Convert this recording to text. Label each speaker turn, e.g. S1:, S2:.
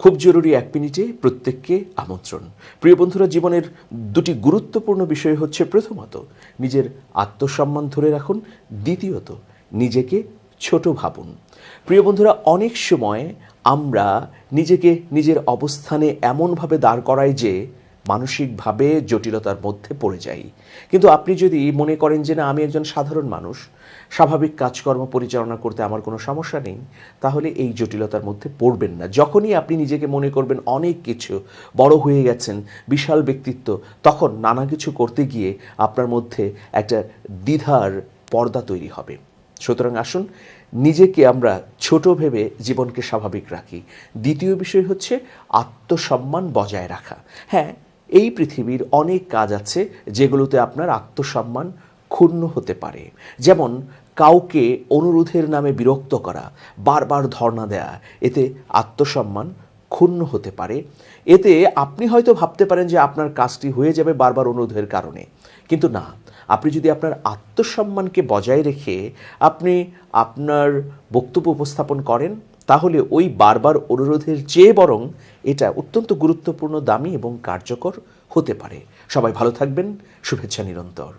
S1: খুব জরুরি এক মিনিটে প্রত্যেককে আমন্ত্রণ। প্রিয় বন্ধুরা, জীবনের দুটি গুরুত্বপূর্ণ বিষয় হচ্ছে প্রথমত, নিজের আত্মসম্মান ধরে রাখুন। দ্বিতীয়ত, নিজেকে ছোট ভাবুন। প্রিয় বন্ধুরা, অনেক সময় আমরা নিজেকে নিজের অবস্থানে এমনভাবে দাঁড় করাই যে মানসিকভাবে জটিলতার মধ্যে পড়ে যাই। কিন্তু আপনি যদি মনে করেন যে, না, আমি একজন সাধারণ মানুষ, স্বাভাবিক কাজকর্ম পরিচালনা করতে আমার কোনো সমস্যা নেই, তাহলে এই জটিলতার মধ্যে পড়বেন না। যখনই আপনি নিজেকে মনে করবেন অনেক কিছু, বড় হয়ে গেছেন, বিশাল ব্যক্তিত্ব, তখন নানা কিছু করতে গিয়ে আপনার মধ্যে একটা দ্বিধার পর্দা তৈরি হবে। সুতরাং আসুন, নিজেকে আমরা ছোট ভেবে জীবনকে স্বাভাবিক রাখি। দ্বিতীয় বিষয় হচ্ছে আত্মসম্মান বজায় রাখা। হ্যাঁ এই পৃথিবীর অনেক কাজ আছে যেগুলোতে আপনার আত্মসম্মান ক্ষুণ্ণ হতে পারে। যেমন কাউকে অনুরোধের নামে বিরক্ত করা, বারবার ধর্ণা দেয়া, এতে আত্মসম্মান ক্ষুণ্ণ হতে পারে। এতে আপনি হয়তো ভাবতে পারেন যে আপনার কাজটি হয়ে যাবে বারবার অনুরোধের কারণে। কিন্তু না, আপনি যদি আপনার আত্মসম্মানকে বজায় রেখে আপনি আপনার বক্তব্য উপস্থাপন করেন তাহলে ওই বারবার অনুরোধের চেয়ে বরং এটা অত্যন্ত গুরুত্বপূর্ণ, দামি এবং কার্যকর হতে পারে। সবাই ভালো থাকবেন। শুভেচ্ছা নিরন্তর।